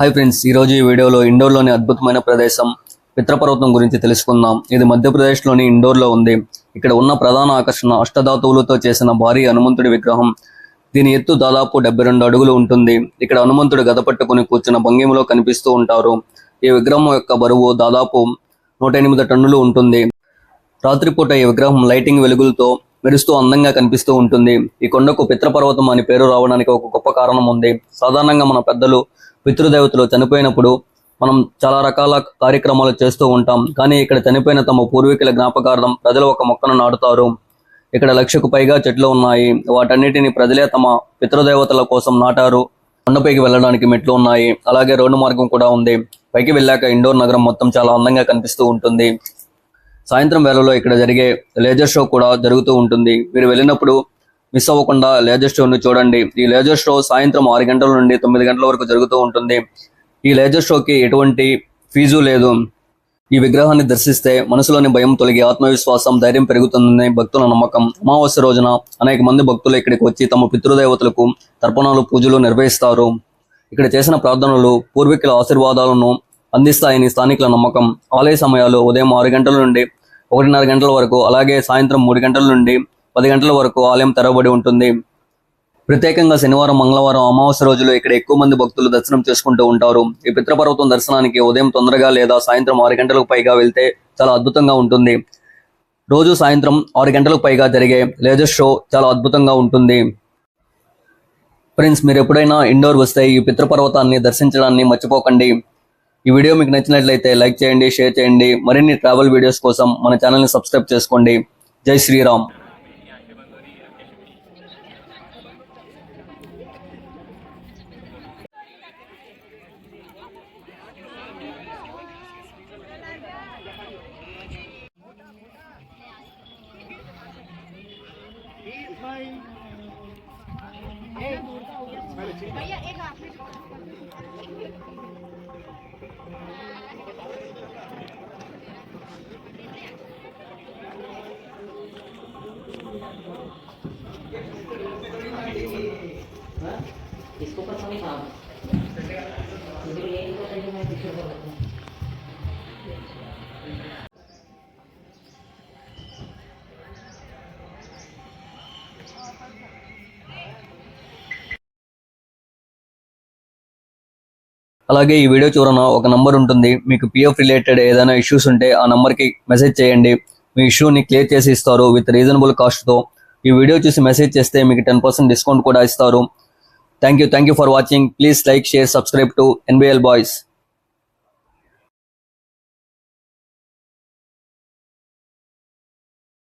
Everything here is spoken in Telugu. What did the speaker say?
హాయ్ ఫ్రెండ్స్ ఈరోజు ఈ వీడియోలో ఇండోర్లోని అద్భుతమైన ప్రదేశం పిత్రపర్వతం గురించి తెలుసుకుందాం. ఇది మధ్యప్రదేశ్లోని ఇండోర్లో ఉంది. ఇక్కడ ఉన్న ప్రధాన ఆకర్షణ అష్టధాతువులతో చేసిన భారీ హనుమంతుడి విగ్రహం. దీని ఎత్తు దాదాపు డెబ్బై రెండు అడుగులు ఉంటుంది. ఇక్కడ హనుమంతుడు గదపట్టుకుని కూర్చున్న భంగిమలో కనిపిస్తూ ఉంటారు. ఈ విగ్రహం యొక్క బరువు దాదాపు నూట ఎనిమిది టన్నులు ఉంటుంది. రాత్రిపూట ఈ విగ్రహం లైటింగ్ వెలుగులతో మెరుస్తూ అందంగా కనిపిస్తూ ఉంటుంది. ఈ కొండకు పిత్రపర్వతం అని పేరు రావడానికి ఒక గొప్ప కారణం ఉంది. సాధారణంగా మన పెద్దలు పితృదేవతలు చనిపోయినప్పుడు మనం చాలా రకాల కార్యక్రమాలు చేస్తూ ఉంటాం. కానీ ఇక్కడ చనిపోయిన తమ పూర్వీకుల జ్ఞాపకార్థం ప్రజలు ఒక మొక్కను నాటుతారు. ఇక్కడ లక్షకు పైగా చెట్లు ఉన్నాయి. వాటన్నిటిని ప్రజలే తమ పితృదేవతల కోసం నాటారు. కొండపైకి వెళ్ళడానికి మెట్లు ఉన్నాయి. అలాగే రోడ్డు మార్గం కూడా ఉంది. పైకి వెళ్ళాక ఇండోర్ నగరం మొత్తం చాలా అందంగా కనిపిస్తూ ఉంటుంది. సాయంత్రం వేళలో ఇక్కడ జరిగే లేజర్ షో కూడా జరుగుతూ ఉంటుంది. మీరు వెళ్ళినప్పుడు మిస్ అవ్వకుండా లేజర్ షోను చూడండి. ఈ లేజర్ షో సాయంత్రం ఆరు గంటల నుండి తొమ్మిది గంటల వరకు జరుగుతూ ఉంటుంది. ఈ లేజర్ షోకి ఎటువంటి ఫీజు లేదు. ఈ విగ్రహాన్ని దర్శిస్తే మనసులోని భయం తొలగి ఆత్మవిశ్వాసం ధైర్యం పెరుగుతుందని భక్తుల నమ్మకం. అమావాస్య రోజున అనేక మంది భక్తులు ఇక్కడికి వచ్చి తమ పితృదేవతలకు తర్పణాలు పూజలు నిర్వహిస్తారు. ఇక్కడ చేసిన ప్రార్థనలు పూర్వీకుల ఆశీర్వాదాలను అందిస్తాయని స్థానికుల నమ్మకం. ఆలయ సమయాలు ఉదయం ఆరు గంటల నుండి ఒకటిన్నర గంటల వరకు అలాగే సాయంత్రం మూడు గంటల నుండి పది గంటల వరకు ఆలయం తెరవబడి ఉంటుంది. ప్రత్యేకంగా శనివారం మంగళవారం అమావాస్య రోజులు ఇక్కడ ఎక్కువ మంది భక్తులు దర్శనం చేసుకుంటూ ఉంటారు. ఈ పిత్రపర్వతం దర్శనానికి ఉదయం తొందరగా లేదా సాయంత్రం ఆరు గంటలకు పైగా వెళ్తే చాలా అద్భుతంగా ఉంటుంది. రోజు సాయంత్రం ఆరు గంటలకు పైగా జరిగే లేజర్ షో చాలా అద్భుతంగా ఉంటుంది. ఫ్రెండ్స్ మీరు ఎప్పుడైనా ఇండోర్ వస్తే ఈ పితృపర్వతాన్ని దర్శించడాన్ని మర్చిపోకండి. ఈ వీడియో మీకు నచ్చినట్లయితే లైక్ చేయండి షేర్ చేయండి. మరిన్ని ట్రావెల్ వీడియోస్ కోసం మన ఛానల్ని సబ్స్క్రైబ్ చేసుకోండి. జై శ్రీరామ్. इसको पसंद था बिरयानी को पहले मैं पीछे कर देता हूँ అలాగే ఈ వీడియో చివరన ఒక నంబర్ ఉంటుంది మీకు పిఎఫ్ రిలేటెడ్ ఏదైనా ఇష్యూస్ ఉంటే ఆ నంబర్కి మెసేజ్ చేయండి మీ ఇష్యూని క్లియర్ చేసి ఇస్తారు విత్ రీజనబుల్ కాస్ట్తో. ఈ వీడియో చూసి మెసేజ్ చేస్తే మీకు టెన్ పర్సెంట్ డిస్కౌంట్ కూడా ఇస్తారు. Thank you thank you for watching. Please like share subscribe to NBL boys.